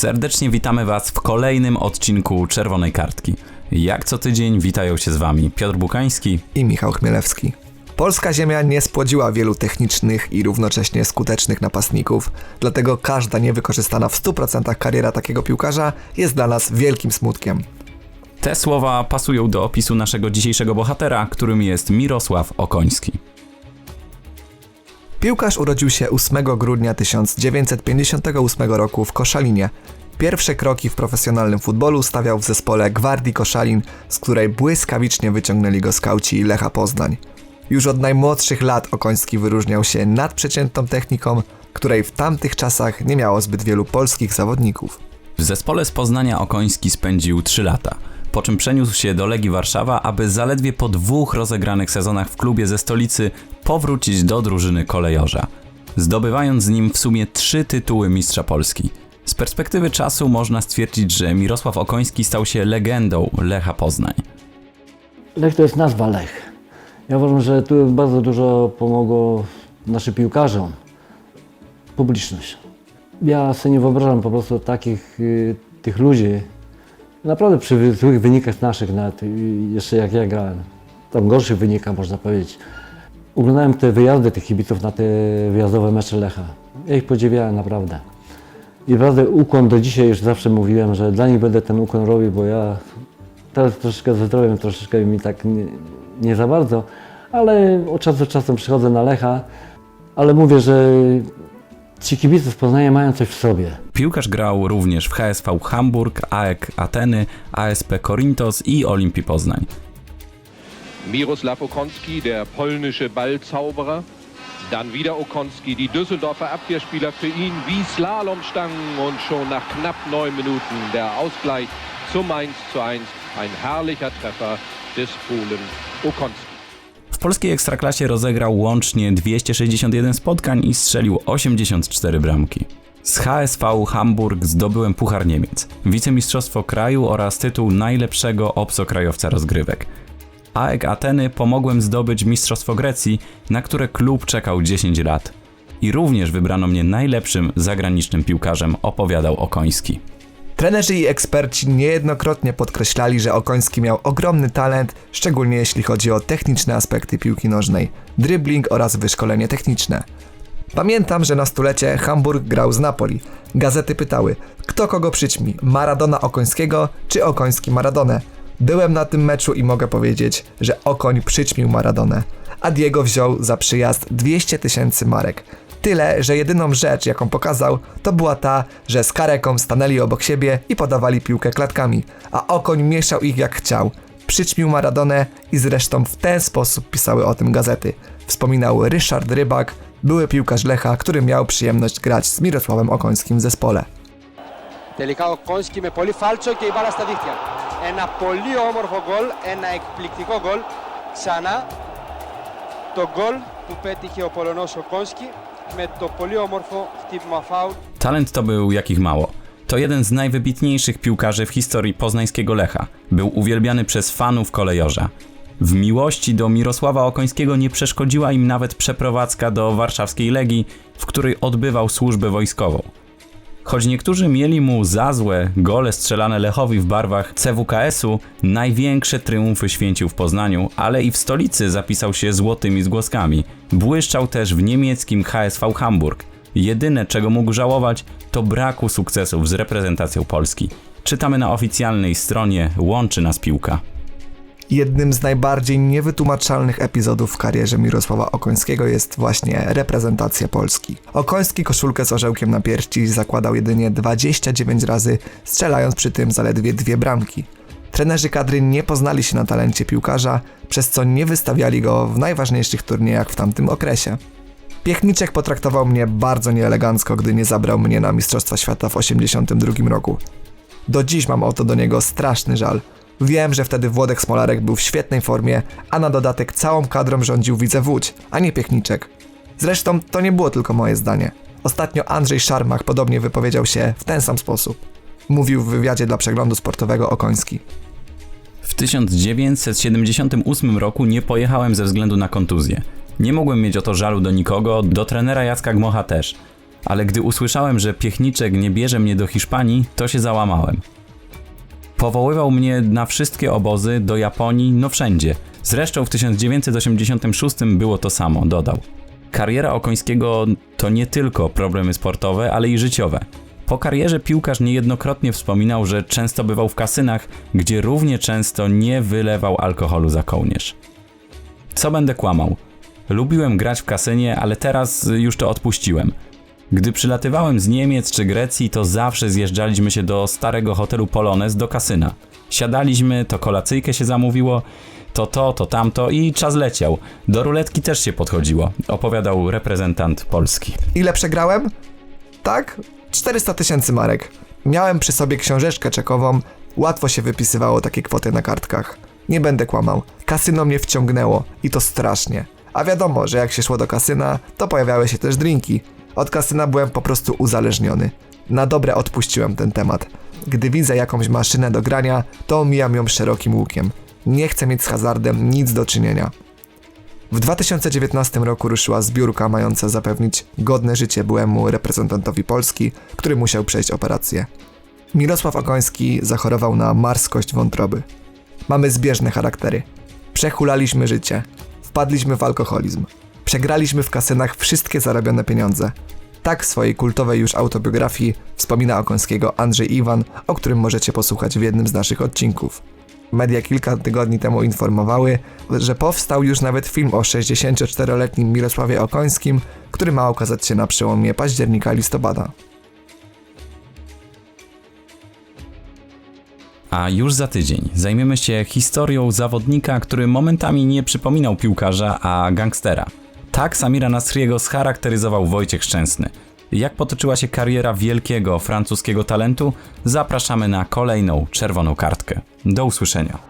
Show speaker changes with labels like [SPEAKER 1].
[SPEAKER 1] Serdecznie witamy Was w kolejnym odcinku Czerwonej Kartki. Jak co tydzień witają się z Wami Piotr Bukański.
[SPEAKER 2] i Michał Chmielewski. Polska ziemia nie spłodziła wielu technicznych i równocześnie skutecznych napastników, dlatego każda niewykorzystana w 100% kariera takiego piłkarza jest dla nas wielkim smutkiem.
[SPEAKER 1] Te słowa pasują do opisu naszego dzisiejszego bohatera, którym jest Mirosław Okoński.
[SPEAKER 2] Piłkarz urodził się 8 grudnia 1958 roku w Koszalinie. Pierwsze kroki w profesjonalnym futbolu stawiał w zespole Gwardii Koszalin, z której błyskawicznie wyciągnęli go skauci Lecha Poznań. Już od najmłodszych lat Okoński wyróżniał się nadprzeciętną techniką, której w tamtych czasach nie miało zbyt wielu polskich zawodników.
[SPEAKER 1] W zespole z Poznania Okoński spędził 3 lata, po czym przeniósł się do Legii Warszawa, aby zaledwie po dwóch rozegranych sezonach w klubie ze stolicy powrócić do drużyny kolejorza, zdobywając z nim w sumie trzy tytuły mistrza Polski. Z perspektywy czasu można stwierdzić, że Mirosław Okoński stał się legendą Lecha Poznań.
[SPEAKER 3] Lech to jest nazwa Lech. Ja uważam, że tu bardzo dużo pomogło naszym piłkarzom. Publiczność. Ja sobie nie wyobrażam po prostu takich y, tych ludzi. Naprawdę przy złych wynikach naszych, nawet y, jeszcze jak ja grałem, tam gorszych wynikach można powiedzieć. Oglądałem te wyjazdy tych kibiców na te wyjazdowe mecze Lecha. Ja ich podziwiałem naprawdę. I naprawdę ukłon do dzisiaj już zawsze mówiłem, że dla nich będę ten ukłon robił, bo ja teraz troszeczkę ze zdrowiem, troszeczkę mi tak nie, nie za bardzo, ale od czasu do czasu przychodzę na Lecha, ale mówię, że ci kibice z Poznania mają coś w sobie.
[SPEAKER 1] Piłkarz grał również w HSV Hamburg, AEK Ateny, ASP Korintos i Olimpii Poznań.
[SPEAKER 4] Miroslav Okonski, der polnische Ballzauberer. Dann wieder Okonski, die Düsseldorfer Abwehrspieler für ihn wie Slalomstangen und schon nach knapp neun Minuten der Ausgleich zum 1 zu 1. Ein herrlicher Treffer des Polen Okonski.
[SPEAKER 1] Polskiej ekstraklasie rozegrał łącznie 261 spotkań i strzelił 84 bramki. Z HSV Hamburg zdobyłem Puchar Niemiec, wicemistrzostwo kraju oraz tytuł najlepszego obcokrajowca rozgrywek. AEK Ateny pomogłem zdobyć Mistrzostwo Grecji, na które klub czekał 10 lat. I również wybrano mnie najlepszym zagranicznym piłkarzem, opowiadał Okoński.
[SPEAKER 2] Trenerzy i eksperci niejednokrotnie podkreślali, że Okoński miał ogromny talent, szczególnie jeśli chodzi o techniczne aspekty piłki nożnej, dribbling oraz wyszkolenie techniczne. Pamiętam, że na stulecie Hamburg grał z Napoli. Gazety pytały, kto kogo przyćmi, Maradona Okońskiego czy Okoński Maradonę. Byłem na tym meczu i mogę powiedzieć, że Okoń przyćmił Maradonę, a Diego wziął za przyjazd 200 tysięcy marek. Tyle, że jedyną rzecz, jaką pokazał, to była ta, że z Kareką stanęli obok siebie i podawali piłkę klatkami, a Okoń mieszał ich jak chciał. Przyćmił Maradonę i zresztą w ten sposób pisały o tym gazety. Wspominał Ryszard Rybak, były piłkarz Lecha, który miał przyjemność grać z Mirosławem Okońskim w zespole.
[SPEAKER 5] Τελικά ο Κόνσκι με πολύ φάλτσο και η μπάλα στα δίχτυα. Ένα πολύ όμορφο γκολ, ένα εκπληκτικό γκολ. Ξανά το γκολ που πέτυχε ο Πολωνός ο Κόνσκι με το πολύ όμορφο χτύπημα φάουλ.
[SPEAKER 1] Talent to był jakich mało. To jeden z najwybitniejszych piłkarzy w historii poznańskiego Lecha. Był uwielbiany przez fanów kolejorza. W miłości do Mirosława Okońskiego nie przeszkodziła im nawet przeprowadzka do warszawskiej Legii, w której odbywał służbę wojskową. Choć niektórzy mieli mu za złe gole strzelane Lechowi w barwach CWKS-u, największe triumfy święcił w Poznaniu, ale i w stolicy zapisał się złotymi zgłoskami. Błyszczał też w niemieckim HSV Hamburg. Jedyne, czego mógł żałować, to braku sukcesów z reprezentacją Polski. Czytamy na oficjalnej stronie Łączy nas piłka.
[SPEAKER 2] Jednym z najbardziej niewytłumaczalnych epizodów w karierze Mirosława Okońskiego jest właśnie reprezentacja Polski. Okoński koszulkę z orzełkiem na piersi zakładał jedynie 29 razy, strzelając przy tym zaledwie dwie bramki. Trenerzy kadry nie poznali się na talencie piłkarza, przez co nie wystawiali go w najważniejszych turniejach w tamtym okresie. Piechniczek potraktował mnie bardzo nieelegancko, gdy nie zabrał mnie na Mistrzostwa Świata w 82 roku. Do dziś mam o to do niego straszny żal. Wiem, że wtedy Włodek Smolarek był w świetnej formie, a na dodatek całą kadrą rządził Widze Łódź, a nie Piechniczek. Zresztą to nie było tylko moje zdanie. Ostatnio Andrzej Szarmach podobnie wypowiedział się w ten sam sposób. Mówił w wywiadzie dla przeglądu sportowego Okoński.
[SPEAKER 1] W 1978 roku nie pojechałem ze względu na kontuzję. Nie mogłem mieć o to żalu do nikogo, do trenera Jacka Gmocha też. ale gdy usłyszałem, że Piechniczek nie bierze mnie do Hiszpanii, to się załamałem. Powoływał mnie na wszystkie obozy, do Japonii, no wszędzie. Zresztą w 1986 było to samo, dodał. Kariera Okońskiego to nie tylko problemy sportowe, ale i życiowe. Po karierze piłkarz niejednokrotnie wspominał, że często bywał w kasynach, gdzie równie często nie wylewał alkoholu za kołnierz. Co będę kłamał? Lubiłem grać w kasynie, ale teraz już to odpuściłem. Gdy przylatywałem z Niemiec czy Grecji, to zawsze zjeżdżaliśmy się do starego hotelu Polones do kasyna. Siadaliśmy, to kolacyjkę się zamówiło, to to, to tamto i czas leciał. Do ruletki też się podchodziło, opowiadał reprezentant Polski.
[SPEAKER 2] Ile przegrałem? Tak? 400 tysięcy marek. Miałem przy sobie książeczkę czekową, łatwo się wypisywało takie kwoty na kartkach. Nie będę kłamał, kasyno mnie wciągnęło i to strasznie. A wiadomo, że jak się szło do kasyna, to pojawiały się też drinki. Od kasyna byłem po prostu uzależniony. Na dobre odpuściłem ten temat. Gdy widzę jakąś maszynę do grania, to omijam ją szerokim łukiem. Nie chcę mieć z hazardem nic do czynienia. W 2019 roku ruszyła zbiórka mająca zapewnić godne życie byłemu reprezentantowi Polski, który musiał przejść operację. Mirosław Okoński zachorował na marskość wątroby. Mamy zbieżne charaktery. Przehulaliśmy życie. Wpadliśmy w alkoholizm. Przegraliśmy w kasynach wszystkie zarobione pieniądze. Tak w swojej kultowej już autobiografii wspomina Okońskiego Andrzej Iwan, o którym możecie posłuchać w jednym z naszych odcinków. Media kilka tygodni temu informowały, że powstał już nawet film o 64-letnim Mirosławie Okońskim, który ma okazać się na przełomie października-listopada.
[SPEAKER 1] A już za tydzień zajmiemy się historią zawodnika, który momentami nie przypominał piłkarza, a gangstera. Tak Samira Nasriego scharakteryzował Wojciech Szczęsny. Jak potoczyła się kariera wielkiego francuskiego talentu? Zapraszamy na kolejną czerwoną kartkę. Do usłyszenia.